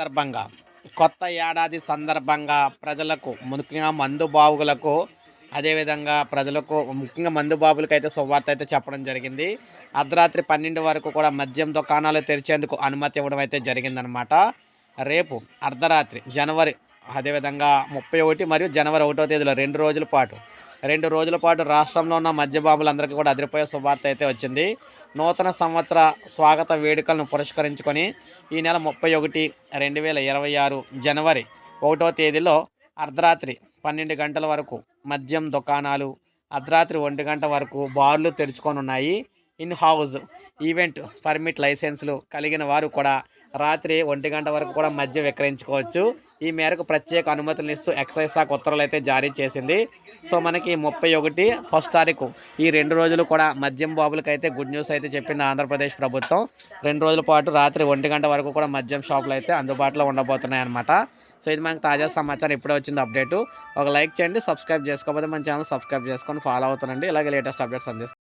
సందర్భంగా కొత్త ఏడాది సందర్భంగా ప్రజలకు ముఖ్యంగా మందు బావులకు అదేవిధంగా ప్రజలకు ముఖ్యంగా మందు బాబులకు అయితే సువార్త అయితే చెప్పడం జరిగింది. అర్ధరాత్రి పన్నెండు వరకు కూడా మద్యం దుకాణాలు తెరిచేందుకు అనుమతి ఇవ్వడం అయితే జరిగిందనమాట రేపు అర్ధరాత్రి జనవరి అదేవిధంగా ముప్పై ఒకటి మరియు జనవరి ఒకటో తేదీలో రెండు రోజుల పాటు రెండు రోజుల పాటు రాష్ట్రంలో ఉన్న మద్యబాబులందరికీ కూడా అదిరిపోయే శుభార్త అయితే వచ్చింది. నూతన సంవత్సర స్వాగత వేడుకలను పురస్కరించుకొని ఈ నెల ముప్పై ఒకటి రెండు వేల ఇరవై ఆరు జనవరి ఒకటో తేదీలో అర్ధరాత్రి పన్నెండు గంటల వరకు మద్యం దుకాణాలు అర్ధరాత్రి ఒంటి గంట వరకు బార్లు తెరుచుకొని ఉన్నాయి ఇన్ హౌస్ ఈవెంట్ పర్మిట్ లైసెన్సులు కలిగిన వారు కూడా రాత్రి ఒంటి గంట వరకు కూడా మద్యం విక్రయించుకోవచ్చు. ఈ మేరకు ప్రత్యేక అనుమతులు ఇస్తూ ఎక్సైజ్ శాఖ ఉత్తర్వులు అయితే జారీ చేసింది. సో మనకి ముప్పై ఒకటి ఫస్ట్ తారీఖు. ఈ రెండు రోజులు కూడా మద్యం బాబులకి అయితే గుడ్ న్యూస్ అయితే చెప్పింది ఆంధ్రప్రదేశ్ ప్రభుత్వం. రెండు రోజుల పాటు రాత్రి ఒంటి గంట వరకు కూడా మద్యం షాపులు అయితే అందుబాటులో ఉండబోతున్నాయి అనమాట సో ఇది మనకి తాజా సమాచారం ఇప్పుడే వచ్చింది అప్డేట్. ఒక లైక్ చేయండి సబ్స్క్రైబ్ చేసుకోకపోతే మన ఛానల్ సబ్స్క్రైబ్ చేసుకొని ఫాలో అవుతుండండి. ఇలాగే లేటెస్ట్ అప్డేట్స్ అందిస్తాను